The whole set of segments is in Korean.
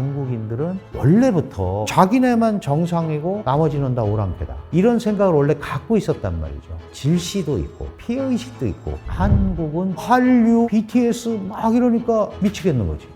중국인들은 원래부터 자기네만 정상이고 나머지는 다 오랑캐다. 이런 생각을 원래 갖고 있었단 말이죠. 질시도 있고 피해의식도 있고 한국은 한류, BTS 막 이러니까 미치겠는 거지.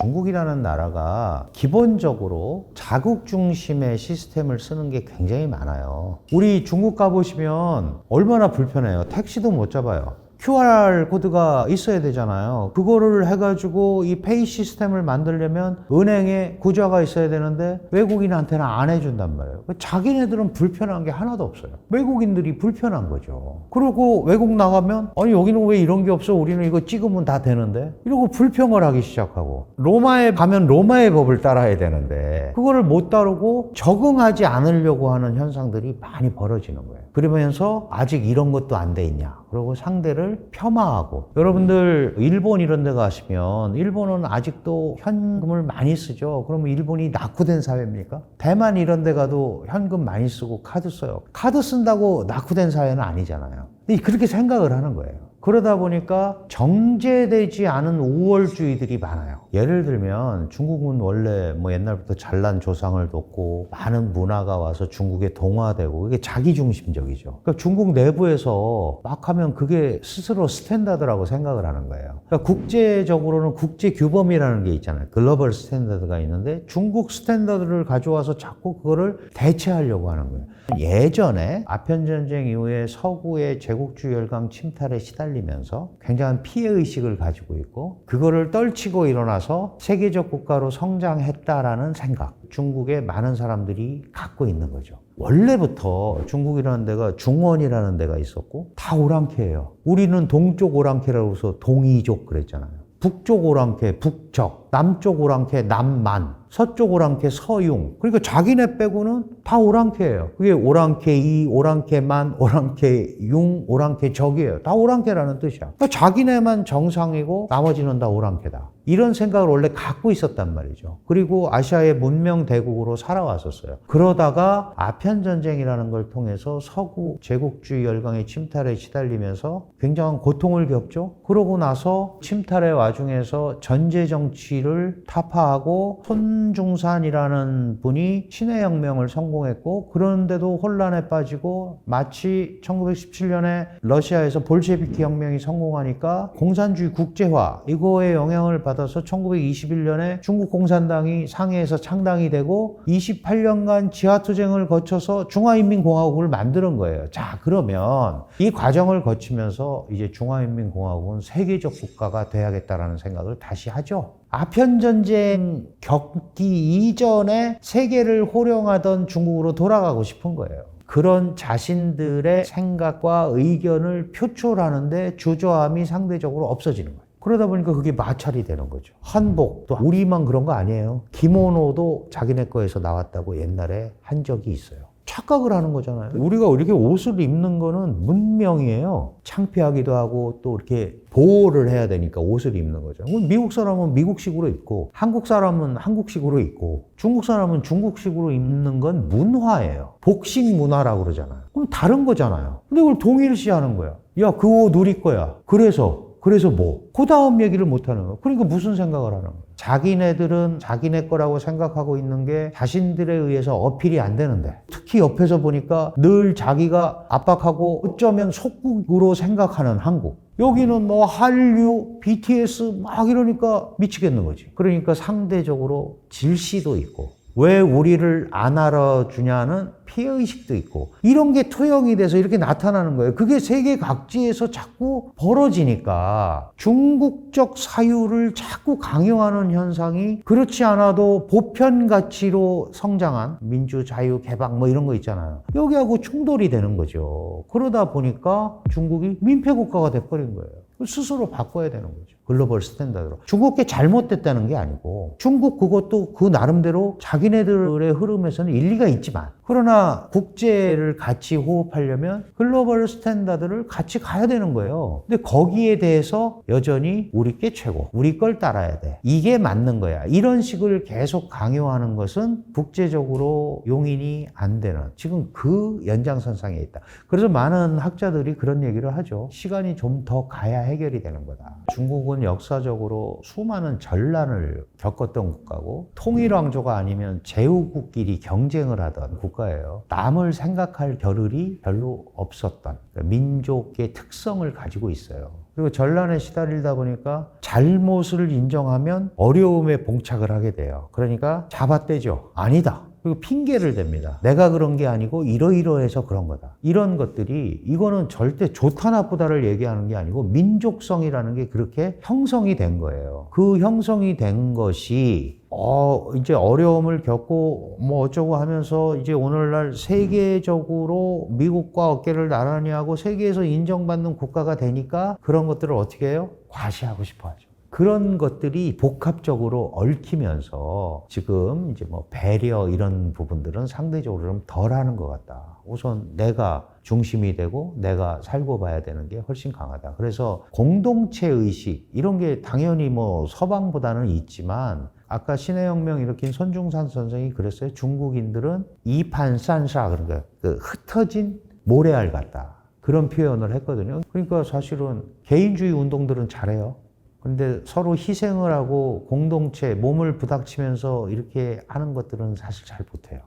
중국이라는 나라가 기본적으로 자국 중심의 시스템을 쓰는 게 굉장히 많아요. 우리 중국 가보시면 얼마나 불편해요. 택시도 못 잡아요. QR 코드가 있어야 되잖아요. 그거를 해가지고 이 페이 시스템을 만들려면 은행에 구좌가 있어야 되는데 외국인한테는 안 해준단 말이에요. 자기네들은 불편한 게 하나도 없어요. 외국인들이 불편한 거죠. 그리고 외국 나가면 아니 여기는 왜 이런 게 없어? 우리는 이거 찍으면 다 되는데 이러고 불평을 하기 시작하고 로마에 가면 로마의 법을 따라야 되는데 그거를 못 따르고 적응하지 않으려고 하는 현상들이 많이 벌어지는 거예요. 그러면서 아직 이런 것도 안 돼 있냐? 그리고 상대를 폄하하고 여러분들 일본 이런 데 가시면 일본은 아직도 현금을 많이 쓰죠. 그러면 일본이 낙후된 사회입니까? 대만 이런 데 가도 현금 많이 쓰고 카드 써요. 카드 쓴다고 낙후된 사회는 아니잖아요. 그렇게 생각을 하는 거예요. 그러다 보니까 정제되지 않은 우월주의들이 많아요. 예를 들면 중국은 원래 뭐 옛날부터 잘난 조상을 뒀고 많은 문화가 와서 중국에 동화되고 이게 자기중심적이죠. 그러니까 중국 내부에서 막 하면 그게 스스로 스탠다드라고 생각을 하는 거예요. 그러니까 국제적으로는 국제 규범이라는 게 있잖아요. 글로벌 스탠다드가 있는데 중국 스탠다드를 가져와서 자꾸 그거를 대체하려고 하는 거예요. 예전에 아편 전쟁 이후에 서구의 제국주의 열강 침탈에 시달 리면서 굉장한 피해의식을 가지고 있고 그거를 떨치고 일어나서 세계적 국가로 성장했다라는 생각 중국의 많은 사람들이 갖고 있는 거죠. 원래부터 중국이라는 데가 중원이라는 데가 있었고 다 오랑캐예요. 우리는 동쪽 오랑캐라고 해서 동이족 그랬잖아요. 북쪽 오랑캐 북적, 남쪽 오랑캐 남만, 서쪽 오랑캐 서융. 그러니까 자기네 빼고는 다 오랑캐예요. 그게 오랑캐 이, 오랑캐 만, 오랑캐 융, 오랑캐 적이에요. 다 오랑캐라는 뜻이야. 그러니까 자기네만 정상이고 나머지는 다 오랑캐다. 이런 생각을 원래 갖고 있었단 말이죠. 그리고 아시아의 문명 대국으로 살아왔었어요. 그러다가 아편 전쟁이라는 걸 통해서 서구 제국주의 열강의 침탈에 시달리면서 굉장한 고통을 겪죠. 그러고 나서 침탈의 와중에서 전제 정치 를 타파하고 손중산이라는 분이 신의 혁명을 성공했고 그런데도 혼란에 빠지고 마치 1917년에 러시아에서 볼셰비키 혁명이 성공하니까 공산주의 국제화 이거에 영향을 받아서 1921년에 중국 공산당이 상해에서 창당이 되고 28년간 지하투쟁을 거쳐서 중화인민공화국을 만드는 거예요. 자 그러면 이 과정을 거치면서 이제 중화인민공화국은 세계적 국가가 돼야겠다라는 생각을 다시 하죠. 아편 전쟁 겪기 이전에 세계를 호령하던 중국으로 돌아가고 싶은 거예요. 그런 자신들의 생각과 의견을 표출하는데 주저함이 상대적으로 없어지는 거예요. 그러다 보니까 그게 마찰이 되는 거죠. 한복, 또 우리만 그런 거 아니에요. 기모노도 자기네 거에서 나왔다고 옛날에 한 적이 있어요. 착각을 하는 거잖아요. 우리가 이렇게 옷을 입는 거는 문명이에요. 창피하기도 하고 또 이렇게 보호를 해야 되니까 옷을 입는 거죠. 미국 사람은 미국식으로 입고 한국 사람은 한국식으로 입고 중국 사람은 중국식으로 입는 건 문화예요. 복식 문화라고 그러잖아요. 그럼 다른 거잖아요. 근데 그걸 동일시 하는 거야. 야, 그 옷 우리 거야. 그래서 그래서 뭐? 그 다음 얘기를 못 하는 거야. 그러니까 무슨 생각을 하는 거야? 자기네들은 자기네 거라고 생각하고 있는 게 자신들에 의해서 어필이 안 되는데 특히 옆에서 보니까 늘 자기가 압박하고 어쩌면 속국으로 생각하는 한국. 여기는 뭐 한류, BTS 막 이러니까 미치겠는 거지. 그러니까 상대적으로 질시도 있고 왜 우리를 안 알아주냐는 피해의식도 있고 이런 게 투영이 돼서 이렇게 나타나는 거예요. 그게 세계 각지에서 자꾸 벌어지니까 중국적 사유를 자꾸 강요하는 현상이 그렇지 않아도 보편 가치로 성장한 민주, 자유, 개방 뭐 이런 거 있잖아요. 여기하고 충돌이 되는 거죠. 그러다 보니까 중국이 민폐 국가가 돼 버린 거예요. 스스로 바꿔야 되는 거죠. 글로벌 스탠다드로. 중국 게 잘못됐다는 게 아니고 중국 그것도 그 나름대로 자기네들의 흐름에서는 일리가 있지만 그러나 국제를 같이 호흡하려면 글로벌 스탠다드를 같이 가야 되는 거예요. 근데 거기에 대해서 여전히 우리 게 최고. 우리 걸 따라야 돼. 이게 맞는 거야. 이런 식을 계속 강요하는 것은 국제적으로 용인이 안 되는 지금 그 연장선상에 있다. 그래서 많은 학자들이 그런 얘기를 하죠. 시간이 좀 더 가야 해결이 되는 거다. 중국은 중국은 역사적으로 수많은 전란을 겪었던 국가고 통일왕조가 아니면 제후국끼리 경쟁을 하던 국가예요. 남을 생각할 겨를이 별로 없었던 그러니까 민족의 특성을 가지고 있어요. 그리고 전란에 시달리다 보니까 잘못을 인정하면 어려움에 봉착을 하게 돼요. 그러니까 잡아떼죠. 아니다. 그리고 핑계를 댑니다. 내가 그런 게 아니고 이러이러해서 그런 거다. 이런 것들이 이거는 절대 좋다 나쁘다를 얘기하는 게 아니고 민족성이라는 게 그렇게 형성이 된 거예요. 그 형성이 된 것이 어 이제 어려움을 겪고 뭐 어쩌고 하면서 이제 오늘날 세계적으로 미국과 어깨를 나란히 하고 세계에서 인정받는 국가가 되니까 그런 것들을 어떻게 해요? 과시하고 싶어 하죠. 그런 것들이 복합적으로 얽히면서 지금 이제 뭐 배려 이런 부분들은 상대적으로 좀 덜 하는 것 같다. 우선 내가 중심이 되고 내가 살고 봐야 되는 게 훨씬 강하다. 그래서 공동체 의식 이런 게 당연히 뭐 서방보다는 있지만 아까 신해혁명 일으킨 손중산 선생이 그랬어요. 중국인들은 이판산사 그런 거, 그 흩어진 모래알 같다. 그런 표현을 했거든요. 그러니까 사실은 개인주의 운동들은 잘해요. 근데 서로 희생을 하고 공동체 몸을 부닥치면서 이렇게 하는 것들은 사실 잘 못해요.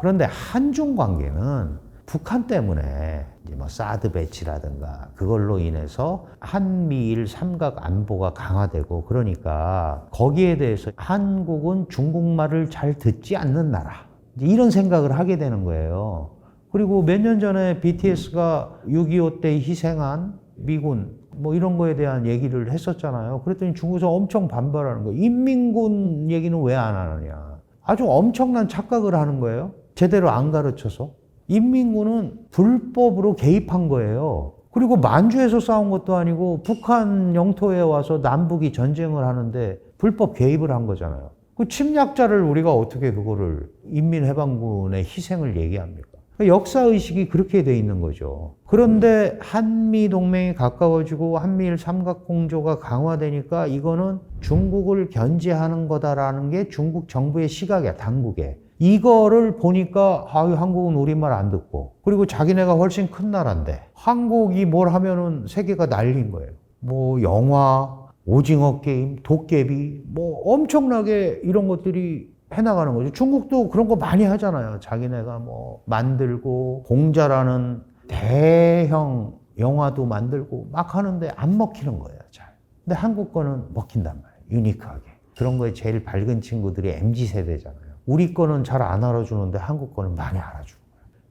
그런데 한중 관계는 북한 때문에 이제 뭐 사드 배치라든가 그걸로 인해서 한미일 삼각 안보가 강화되고 그러니까 거기에 대해서 한국은 중국말을 잘 듣지 않는 나라 이런 생각을 하게 되는 거예요. 그리고 몇 년 전에 BTS가 6.25 때 희생한 미군 뭐 이런 거에 대한 얘기를 했었잖아요. 그랬더니 중국에서 엄청 반발하는 거예요. 인민군 얘기는 왜 안 하느냐. 아주 엄청난 착각을 하는 거예요. 제대로 안 가르쳐서. 인민군은 불법으로 개입한 거예요. 그리고 만주에서 싸운 것도 아니고 북한 영토에 와서 남북이 전쟁을 하는데 불법 개입을 한 거잖아요. 그 침략자를 우리가 어떻게 그거를 인민해방군의 희생을 얘기합니까? 역사 의식이 그렇게 돼 있는 거죠. 그런데 한미 동맹이 가까워지고 한미일 삼각 공조가 강화되니까 이거는 중국을 견제하는 거다라는 게 중국 정부의 시각이야, 당국에. 이거를 보니까 아, 한국은 우리말 안 듣고 그리고 자기네가 훨씬 큰 나라인데 한국이 뭘 하면은 세계가 난린 거예요. 뭐 영화, 오징어 게임, 도깨비 뭐 엄청나게 이런 것들이 해나가는 거죠. 중국도 그런 거 많이 하잖아요. 자기네가 뭐 만들고 공자라는 대형 영화도 만들고 막 하는데 안 먹히는 거예요. 잘. 근데 한국 거는 먹힌단 말이에요. 유니크하게. 그런 거에 제일 밝은 친구들이 MZ 세대잖아요. 우리 거는 잘 안 알아주는데 한국 거는 많이 거예요.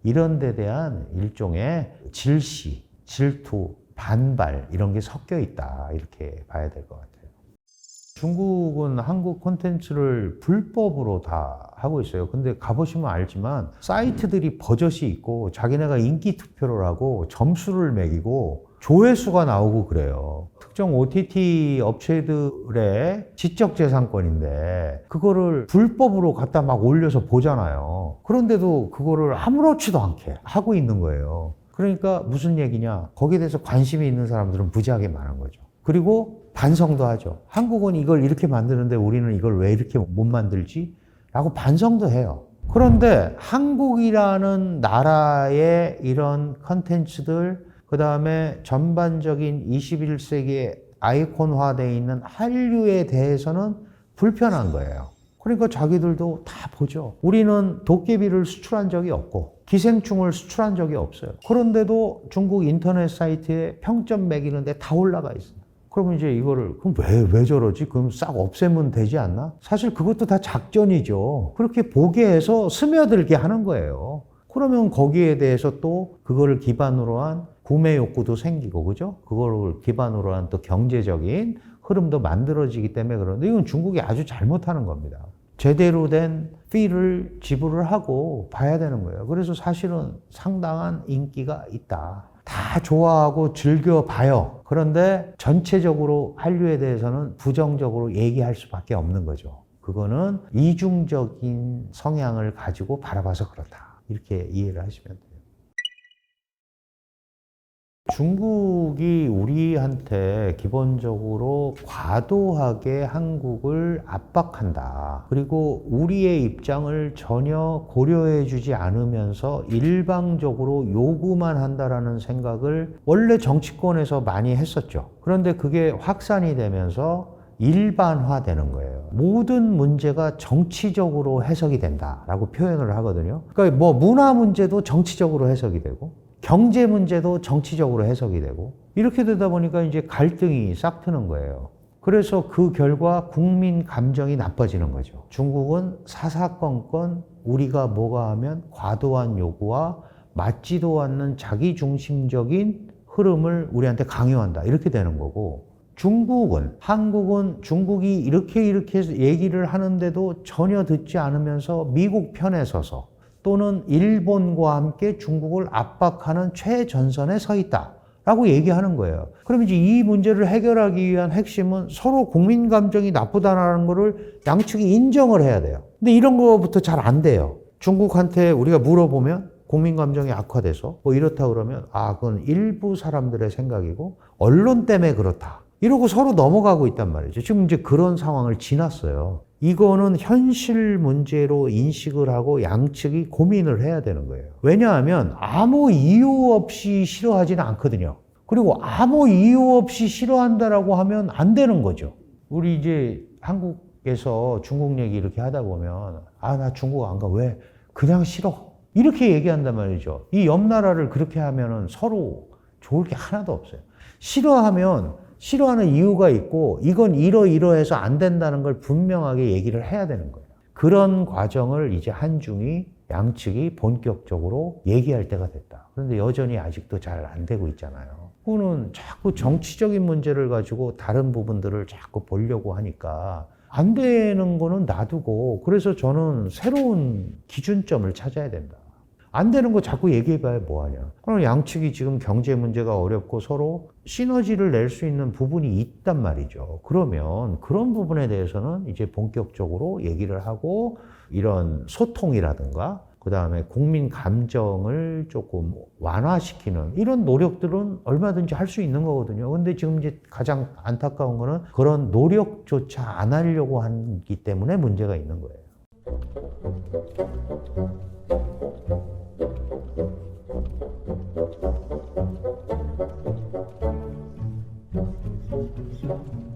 이런 데 대한 일종의 질시, 질투, 반발 이런 게 섞여 있다. 이렇게 봐야 될 것 같아요. 중국은 한국 콘텐츠를 불법으로 다 하고 있어요. 근데 가보시면 알지만 사이트들이 버젓이 있고 자기네가 인기 투표를 하고 점수를 매기고 조회수가 나오고 그래요. 특정 OTT 업체들의 지적재산권인데 그거를 불법으로 갖다 막 올려서 보잖아요. 그런데도 그거를 아무렇지도 않게 하고 있는 거예요. 그러니까 무슨 얘기냐? 거기에 대해서 관심이 있는 사람들은 무지하게 많은 거죠. 그리고 반성도 하죠. 한국은 이걸 이렇게 만드는데 우리는 이걸 왜 이렇게 못 만들지? 라고 반성도 해요. 그런데 한국이라는 나라의 이런 컨텐츠들, 그 다음에 전반적인 21세기에 아이콘화되어 있는 한류에 대해서는 불편한 거예요. 그러니까 자기들도 다 보죠. 우리는 도깨비를 수출한 적이 없고, 기생충을 수출한 적이 없어요. 그런데도 중국 인터넷 사이트에 평점 매기는데 다 올라가 있어요. 그러면 이제 이거를 그럼 왜, 왜 저러지? 그럼 싹 없애면 되지 않나? 사실 그것도 다 작전이죠. 그렇게 보게 해서 스며들게 하는 거예요. 그러면 거기에 대해서 또 그거를 기반으로 한 구매 욕구도 생기고, 그죠? 그거를 기반으로 한 또 경제적인 흐름도 만들어지기 때문에 그런데 이건 중국이 아주 잘못하는 겁니다. 제대로 된 피를 지불을 하고 봐야 되는 거예요. 그래서 사실은 상당한 인기가 있다. 다 좋아하고 즐겨봐요. 그런데 전체적으로 한류에 대해서는 부정적으로 얘기할 수밖에 없는 거죠. 그거는 이중적인 성향을 가지고 바라봐서 그렇다. 이렇게 이해를 하시면 돼요. 중국이 우리한테 기본적으로 과도하게 한국을 압박한다. 그리고 우리의 입장을 전혀 고려해 주지 않으면서 일방적으로 요구만 한다라는 생각을 원래 정치권에서 많이 했었죠. 그런데 그게 확산이 되면서 일반화되는 거예요. 모든 문제가 정치적으로 해석이 된다라고 표현을 하거든요. 그러니까 뭐 문화 문제도 정치적으로 해석이 되고 경제 문제도 정치적으로 해석이 되고 이렇게 되다 보니까 이제 갈등이 싹 트는 거예요. 그래서 그 결과 국민 감정이 나빠지는 거죠. 중국은 사사건건 우리가 뭐가 하면 과도한 요구와 맞지도 않는 자기 중심적인 흐름을 우리한테 강요한다. 이렇게 되는 거고 중국은 한국은 중국이 이렇게 이렇게 얘기를 하는데도 전혀 듣지 않으면서 미국 편에 서서 또는 일본과 함께 중국을 압박하는 최전선에 서 있다. 라고 얘기하는 거예요. 그럼 이제 이 문제를 해결하기 위한 핵심은 서로 국민 감정이 나쁘다는 거를 양측이 인정을 해야 돼요. 근데 이런 거부터 잘 안 돼요. 중국한테 우리가 물어보면 국민 감정이 악화돼서 뭐 이렇다 그러면 아, 그건 일부 사람들의 생각이고 언론 때문에 그렇다. 이러고 서로 넘어가고 있단 말이죠. 지금 이제 그런 상황을 지났어요. 이거는 현실 문제로 인식을 하고 양측이 고민을 해야 되는 거예요. 왜냐하면 아무 이유 없이 싫어하지는 않거든요. 그리고 아무 이유 없이 싫어한다라고 하면 안 되는 거죠. 우리 이제 한국에서 중국 얘기 이렇게 하다 보면 아, 나 중국 안 가. 왜? 그냥 싫어. 이렇게 얘기한단 말이죠. 이 옆 나라를 그렇게 하면은 서로 좋을 게 하나도 없어요. 싫어하면 싫어하는 이유가 있고 이건 이러이러해서 안 된다는 걸 분명하게 얘기를 해야 되는 거예요. 그런 과정을 이제 한중이 양측이 본격적으로 얘기할 때가 됐다. 그런데 여전히 아직도 잘 안 되고 있잖아요. 그거는 자꾸 정치적인 문제를 가지고 다른 부분들을 자꾸 보려고 하니까 안 되는 거는 놔두고 그래서 저는 새로운 기준점을 찾아야 된다. 안 되는 거 자꾸 얘기해봐야 뭐하냐. 그럼 양측이 지금 경제 문제가 어렵고 서로 시너지를 낼 수 있는 부분이 있단 말이죠. 그러면 그런 부분에 대해서는 이제 본격적으로 얘기를 하고 이런 소통이라든가 그 다음에 국민 감정을 조금 완화시키는 이런 노력들은 얼마든지 할 수 있는 거거든요. 근데 지금 이제 가장 안타까운 거는 그런 노력조차 안 하려고 하기 때문에 문제가 있는 거예요. Thank you.